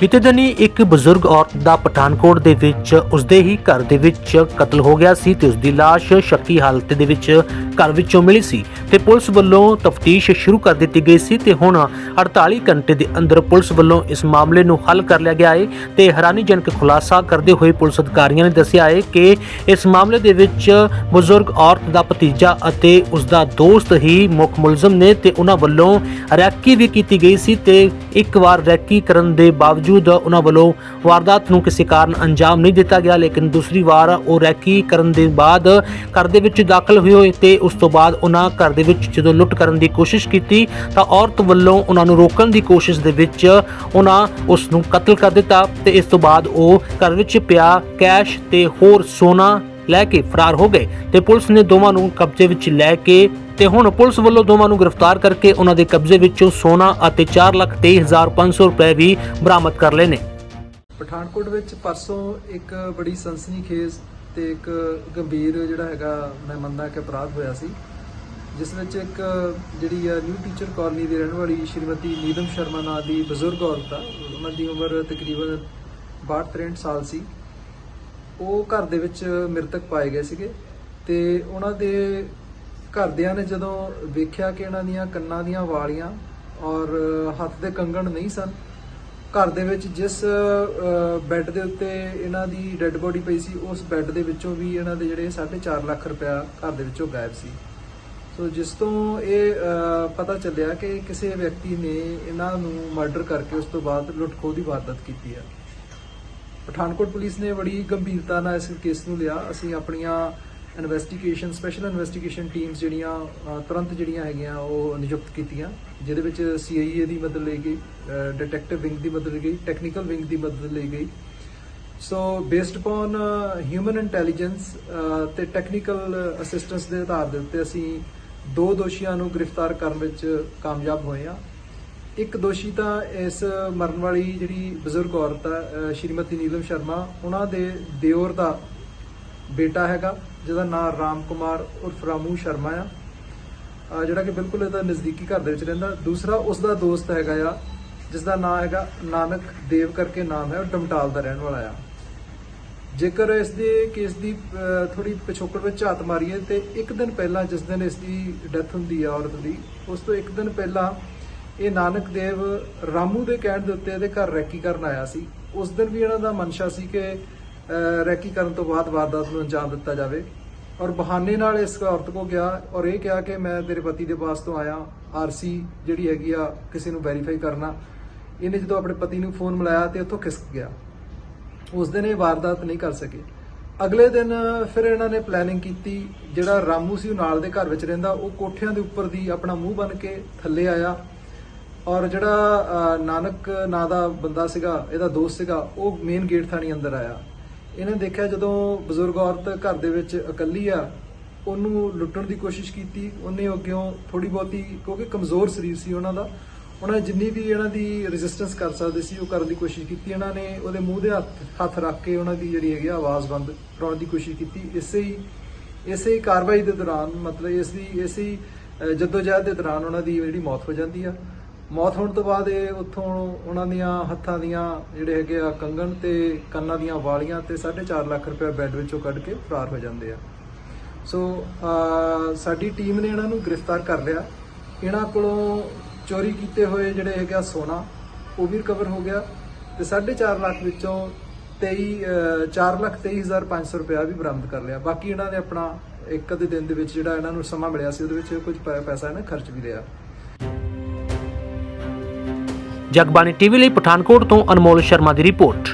ਬੀਤੇ ਦਿਨੀ ਇੱਕ ਬਜ਼ੁਰਗ ਔਰਤ ਦਾ ਪਠਾਨਕੋਟ ਦੇ ਵਿੱਚ ਉਸਦੇ ਹੀ ਘਰ ਦੇ ਵਿੱਚ ਕਤਲ ਹੋ ਗਿਆ ਸੀ ਤੇ ਉਸਦੀ ਲਾਸ਼ ਸ਼ੱਕੀ ਹਾਲਤ ਦੇ ਵਿੱਚ ਘਰ ਵਿੱਚੋਂ ਮਿਲੀ ਸੀ ਤੇ ਪੁਲਿਸ ਵੱਲੋਂ ਤਫਤੀਸ਼ ਸ਼ੁਰੂ ਕਰ ਦਿੱਤੀ ਗਈ ਸੀ ਤੇ ਹੁਣ 48 ਘੰਟੇ ਦੇ ਅੰਦਰ ਪੁਲਿਸ ਵੱਲੋਂ ਇਸ ਮਾਮਲੇ ਨੂੰ ਹੱਲ ਕਰ ਲਿਆ ਗਿਆ ਹੈ ਤੇ ਹੈਰਾਨੀਜਨਕ ਖੁਲਾਸਾ ਕਰਦੇ ਹੋਏ ਪੁਲਿਸ ਅਧਿਕਾਰੀਆਂ ਨੇ ਦੱਸਿਆ ਹੈ ਕਿ ਇਸ ਮਾਮਲੇ ਦੇ ਵਿੱਚ ਬਜ਼ੁਰਗ ਔਰਤ ਦਾ ਭਤੀਜਾ ਅਤੇ ਉਸਦਾ ਦੋਸਤ ਹੀ ਮੁੱਖ ਮੁਲਜ਼ਮ ਨੇ ਤੇ ਉਹਨਾਂ ਵੱਲੋਂ ਰੈਕੀ ਵੀ ਕੀਤੀ ਗਈ ਸੀ ਤੇ ਇੱਕ ਵਾਰ ਰੈਕੀ ਕਰਨ ਦੇ ਬਾਵਜੂਦ ਉਹਨਾਂ ਵੱਲੋਂ ਵਾਰਦਾਤ ਨੂੰ ਕਿਸੇ ਕਾਰਨ ਅੰਜਾਮ ਨਹੀਂ ਦਿੱਤਾ ਗਿਆ, ਲੇਕਿਨ ਦੂਸਰੀ ਵਾਰ ਉਹ ਰੈਕੀ ਕਰਨ ਦੇ ਬਾਅਦ ਘਰ ਦੇ ਵਿੱਚ ਦਾਖਲ ਹੋਏ ਤੇ ਉਸ ਤੋਂ ਬਾਅਦ ਉਹਨਾਂ ਘਰ ਦੇ ਵਿੱਚ ਜਦੋਂ ਲੁੱਟ ਕਰਨ ਦੀ ਕੋਸ਼ਿਸ਼ ਕੀਤੀ ਤਾਂ ਔਰਤ ਵੱਲੋਂ ਉਹਨਾਂ ਨੂੰ ਰੋਕਣ ਦੀ ਕੋਸ਼ਿਸ਼ ਦੇ ਵਿੱਚ ਉਹਨਾਂ ਉਸ ਨੂੰ ਕਤਲ ਕਰ ਦਿੱਤਾ ਤੇ ਇਸ ਤੋਂ ਬਾਅਦ ਉਹ ਘਰ ਵਿੱਚ ਪਿਆ ਕੈਸ਼ ਤੇ ਹੋਰ ਸੋਨਾ ਲੈ ਕੇ ਫਰਾਰ ਹੋ ਗਏ ਤੇ ਪੁਲਿਸ ਨੇ ਦੋਵਾਂ ਨੂੰ ਕਬਜ਼ੇ ਵਿੱਚ ਲੈ ਕੇ ਤੇ ਹੁਣ ਪੁਲਿਸ ਵੱਲੋਂ ਦੋਵਾਂ ਨੂੰ ਗ੍ਰਿਫਤਾਰ ਕਰਕੇ ਉਹਨਾਂ ਦੇ ਕਬਜ਼ੇ ਵਿੱਚੋਂ ਸੋਨਾ ਅਤੇ 423500 ਰੁਪਏ ਵੀ ਬਰਾਮਦ ਕਰ ਲਏ ਨੇ। ਪਠਾਨਕੋਟ ਵਿੱਚ ਪਰਸੋਂ ਇੱਕ ਬੜੀ ਸਨਸਨੀਖੇਜ਼ ਤੇ ਇੱਕ ਗੰਭੀਰ ਜਿਹੜਾ ਹੈਗਾ ਮੈਂ ਮੰਨਦਾ ਕਿ ਅਪਰਾਧ ਹੋਇਆ ਸੀ, ਜਿਸ ਵਿੱਚ ਇੱਕ ਜਿਹੜੀ ਆ ਨਿਊ ਟੀਚਰ ਕਾਲਨੀ ਦੀ ਰਹਿਣ ਵਾਲੀ ਸ਼੍ਰੀਮਤੀ ਨੀਲਮ ਸ਼ਰਮਾ ਨਾਂ ਦੀ ਬਜ਼ੁਰਗ ਔਰਤ ਆ, ਉਹਨਾਂ ਦੀ ਉਮਰ ਤਕਰੀਬਨ 62-63 ਸਾਲ ਸੀ। ਉਹ ਘਰ ਦੇ ਵਿੱਚ ਮ੍ਰਿਤਕ ਪਾਏ ਗਏ ਸੀਗੇ ਤੇ ਉਹਨਾਂ ਦੇ ਘਰਦਿਆਂ ਨੇ ਜਦੋਂ ਵੇਖਿਆ ਕਿ ਇਹਨਾਂ ਦੀਆਂ ਕੰਨਾਂ ਦੀਆਂ ਵਾਲੀਆਂ ਔਰ ਹੱਥ ਦੇ ਕੰਗਣ ਨਹੀਂ ਸਨ, ਘਰ ਦੇ ਵਿੱਚ ਜਿਸ ਬੈੱਡ ਦੇ ਉੱਤੇ ਇਹਨਾਂ ਦੀ ਡੈੱਡ ਬੋਡੀ ਪਈ ਸੀ, ਉਸ ਬੈੱਡ ਦੇ ਵਿੱਚੋਂ ਵੀ ਇਹਨਾਂ ਦੇ ਜਿਹੜੇ 4.5 ਲੱਖ ਰੁਪਇਆ ਘਰ ਦੇ ਵਿੱਚੋਂ ਗਾਇਬ ਸੀ। ਸੋ ਜਿਸ ਤੋਂ ਇਹ ਪਤਾ ਚੱਲਿਆ ਕਿ ਕਿਸੇ ਵਿਅਕਤੀ ਨੇ ਇਹਨਾਂ ਨੂੰ ਮਰਡਰ ਕਰਕੇ ਉਸ ਤੋਂ ਬਾਅਦ ਲੁੱਟ-ਖੋਹ ਦੀ ਵਾਰਦਾਤ ਕੀਤੀ ਹੈ। ਪਠਾਨਕੋਟ ਪੁਲਿਸ ਨੇ ਬੜੀ ਗੰਭੀਰਤਾ ਨਾਲ ਇਸ ਕੇਸ ਨੂੰ ਲਿਆ। ਅਸੀਂ ਆਪਣੀਆਂ ਇਨਵੈਸਟੀਗੇਸ਼ਨ ਸਪੈਸ਼ਲ ਇਨਵੈਸਟੀਗੇਸ਼ਨ ਟੀਮਸ ਜਿਹੜੀਆਂ ਅ, ਤੁਰੰਤ ਜਿਹੜੀਆਂ ਹੈਗੀਆਂ ਉਹ ਨਿਯੁਕਤ ਕੀਤੀਆਂ ਜਿਹਦੇ ਵਿੱਚ ਸੀਆਈਏ ਦੀ ਮਦਦ ਲਈ ਗਈ ਡਿਟੈਕਟਿਵ ਵਿੰਗ ਦੀ ਮਦਦ ਲਈ ਗਈ ਟੈਕਨੀਕਲ ਵਿੰਗ ਦੀ ਮਦਦ ਲਈ ਗਈ। So based upon human intelligence ਤੇ ਟੈਕਨੀਕਲ ਅਸਿਸਟੈਂਸ ਦੇ ਆਧਾਰ ਦੇ ਉੱਤੇ ਅਸੀਂ ਦੋ ਦੋਸ਼ੀਆਂ ਨੂੰ ਗ੍ਰਿਫਤਾਰ ਕਰਨ ਵਿੱਚ ਕਾਮਯਾਬ ਹੋਏ ਆ ਇੱਕ ਦੋਸ਼ੀ ਤਾਂ ਇਸ ਮਰਨ ਵਾਲੀ ਜਿਹੜੀ ਬਜ਼ੁਰਗ ਔਰਤ ਹੈ ਅਹ ਸ਼੍ਰੀਮਤੀ ਨੀਲਮ ਸ਼ਰਮਾ ਉਹਨਾਂ ਦੇ ਦਿਓਰ ਦਾ ਬੇਟਾ ਹੈਗਾ, ਜਿਹਦਾ ਨਾਮ ਰਾਮ ਕੁਮਾਰ ਉਰਫ ਰਾਮੂ ਸ਼ਰਮਾ ਆ। ਜਿਹੜਾ ਕਿ ਬਿਲਕੁਲ ਇਹਦਾ ਨਜ਼ਦੀਕੀ ਘਰ ਦੇ ਵਿੱਚ ਰਹਿੰਦਾ। ਦੂਸਰਾ ਉਸ ਦਾ ਦੋਸਤ ਹੈਗਾ ਆ ਜਿਸ ਦਾ ਨਾਮ ਹੈਗਾ ਨਾਨਕ ਦੇਵ ਕਰਕੇ ਨਾਮ ਹੈ, ਉਹ ਡਮਟਾਲ ਦਾ ਰਹਿਣ ਵਾਲਾ ਆ। ਜੇਕਰ ਇਸ ਦੇ ਕੇਸ ਦੀ ਥੋੜੀ ਪਿਛੋਕੜ ਵਿੱਚ ਝਾਤ ਮਾਰੀਏ, ਤੇ ਇੱਕ ਦਿਨ ਪਹਿਲਾਂ ਜਿਸ ਦਿਨ ਇਸ ਦੀ ਡੈਥ ਹੁੰਦੀ ਆ ਔਰਤ ਦੀ, ਉਸ ਤੋਂ ਇੱਕ ਦਿਨ ਪਹਿਲਾਂ ਇਹ ਨਾਨਕ ਦੇਵ ਰਾਮੂ ਦੇ ਕਹਿਣ ਦੇ ਉੱਤੇ ਇਹਦੇ ਘਰ ਰੈਕੀ ਕਰਨ ਆਇਆ ਸੀ। ਉਸ ਦਿਨ ਵੀ ਇਹਨਾਂ ਦਾ ਮਨਸ਼ਾ ਸੀ ਕਿ ਰੈਕੀ ਕਰਨ ਤੋਂ ਬਾਅਦ ਵਾਰਦਾਤ ਨੂੰ ਅੰਜਾਮ ਦਿੱਤਾ ਜਾਵੇ। ਔਰ ਬਹਾਨੇ ਨਾਲ ਇਸ ਔਰਤ ਕੋ ਗਿਆ ਔਰ ਇਹ ਕਿਹਾ ਕਿ ਮੈਂ ਤੇਰੇ ਪਤੀ ਦੇ ਪਾਸ ਤੋਂ ਆਇਆ ਆਰਸੀ ਜਿਹੜੀ ਹੈਗੀ ਆ, ਕਿਸੇ ਨੂੰ ਵੈਰੀਫਾਈ ਕਰਨਾ। ਇਹਨੇ ਜਦੋਂ ਆਪਣੇ ਪਤੀ ਨੂੰ ਫੋਨ ਮਿਲਾਇਆ ਤੇ ਉੱਥੋਂ ਖਿਸਕ ਗਿਆ। ਉਸ ਦਿਨ ਇਹ ਵਾਰਦਾਤ ਨਹੀਂ ਕਰ ਸਕੇ। ਅਗਲੇ ਦਿਨ ਫਿਰ ਇਹਨਾਂ ਨੇ ਪਲੈਨਿੰਗ ਕੀਤੀ, ਜਿਹੜਾ ਰਾਮੂ ਸੀ ਉਹ ਨਾਲ ਦੇ ਘਰ ਵਿੱਚ ਰਹਿੰਦਾ, ਉਹ ਕੋਠਿਆਂ ਦੇ ਉੱਪਰ ਦੀ ਆਪਣਾ ਮੂੰਹ ਬਨ ਕੇ ਥੱਲੇ ਆਇਆ। ਔਰ ਜਿਹੜਾ ਨਾਨਕ ਨਾਂ ਦਾ ਬੰਦਾ ਸੀਗਾ, ਇਹਦਾ ਦੋਸਤ ਸੀਗਾ, ਉਹ ਮੇਨ ਗੇਟ ਥਾਣੀ ਅੰਦਰ ਆਇਆ। ਇਹਨੇ ਦੇਖਿਆ ਜਦੋਂ ਬਜ਼ੁਰਗ ਔਰਤ ਘਰ ਦੇ ਵਿੱਚ ਇਕੱਲੀ ਆ ਉਹਨੂੰ ਲੁੱਟਣ ਦੀ ਕੋਸ਼ਿਸ਼ ਕੀਤੀ। ਉਹਨੇ ਅੱਗਿਓਂ ਥੋੜੀ ਬਹੁਤੀ ਕਿਉਂਕਿ ਕਮਜ਼ੋਰ ਸਰੀਰ ਸੀ ਉਹਨਾਂ ਦਾ ਉਹਨਾਂ ਜਿੰਨੀ ਵੀ ਇਹਨਾਂ ਦੀ ਰੈਜ਼ਿਸਟੈਂਸ ਕਰ ਸਕਦੇ ਸੀ ਉਹ ਕਰਨ ਦੀ ਕੋਸ਼ਿਸ਼ ਕੀਤੀ। ਇਹਨਾਂ ਨੇ ਉਹਦੇ ਮੂੰਹ ਦੇ ਹੱਥ ਹੱਥ ਰੱਖ ਕੇ ਉਹਨਾਂ ਦੀ ਜਿਹੜੀ ਹੈਗੀ ਆਵਾਜ਼ ਬੰਦ ਕਰਾਉਣ ਦੀ ਕੋਸ਼ਿਸ਼ ਕੀਤੀ। ਇਸੇ ਹੀ ਇਸੇ ਹੀ ਕਾਰਵਾਈ ਦੇ ਦੌਰਾਨ ਮਤਲਬ ਇਸ ਦੀ ਇਸੇ ਹੀ ਅਹ, ਜੱਦੋਜਹਿਦ ਦੇ ਦੌਰਾਨ ਉਹਨਾਂ ਦੀ ਜਿਹੜੀ ਮੌਤ ਹੋ ਜਾਂਦੀ ਆ। ਮੌਤ ਹੋਣ ਤੋਂ ਬਾਅਦ ਇਹ ਉੱਥੋਂ ਉਹਨਾਂ ਦੀਆਂ ਹੱਥਾਂ ਦੀਆਂ ਜਿਹੜੇ ਹੈਗੇ ਆ ਕੰਗਣ ਤੇ ਕੰਨਾਂ ਦੀਆਂ ਵਾਲੀਆਂ ਤੇ 4.5 ਲੱਖ ਰੁਪਏ ਬੈੱਡ ਵਿੱਚੋਂ ਕੱਢ ਕੇ ਫਰਾਰ ਹੋ ਜਾਂਦੇ ਆ। ਸੋ ਸਾਡੀ ਟੀਮ ਨੇ ਇਹਨਾਂ ਨੂੰ ਗ੍ਰਿਫਤਾਰ ਕਰ ਲਿਆ। ਇਹਨਾਂ ਕੋਲੋਂ ਚੋਰੀ ਕੀਤੇ ਹੋਏ ਜਿਹੜੇ ਹੈਗਾ ਸੋਨਾ ਉਹ ਵੀ ਰਿਕਵਰ ਹੋ ਗਿਆ ਤੇ 4.5 ਲੱਖ ਵਿੱਚੋਂ 23 ਅਹ, 4 ਲੱਖ 23500 ਰੁਪਇਆ ਵੀ ਬਰਾਮਦ ਕਰ ਲਿਆ। ਬਾਕੀ ਇਹਨਾਂ ਨੇ ਆਪਣਾ ਇੱਕ ਅੱਧੇ ਦਿਨ ਦੇ ਵਿੱਚ ਜਿਹੜਾ ਇਹਨਾਂ ਨੂੰ ਸਮਾਂ ਮਿਲਿਆ ਸੀ ਉਹਦੇ ਵਿੱਚ ਕੁਝ ਪੈ- ਪੈਸਾ ਇਹਨਾਂ ਖਰਚ ਵੀ ਲਿਆ। ਜਗਬਾਣੀ ਟੀਵੀ ਲਈ ਪਠਾਨਕੋਟ ਤੋਂ ਅਨਮੋਲ ਸ਼ਰਮਾ ਦੀ ਰਿਪੋਰਟ।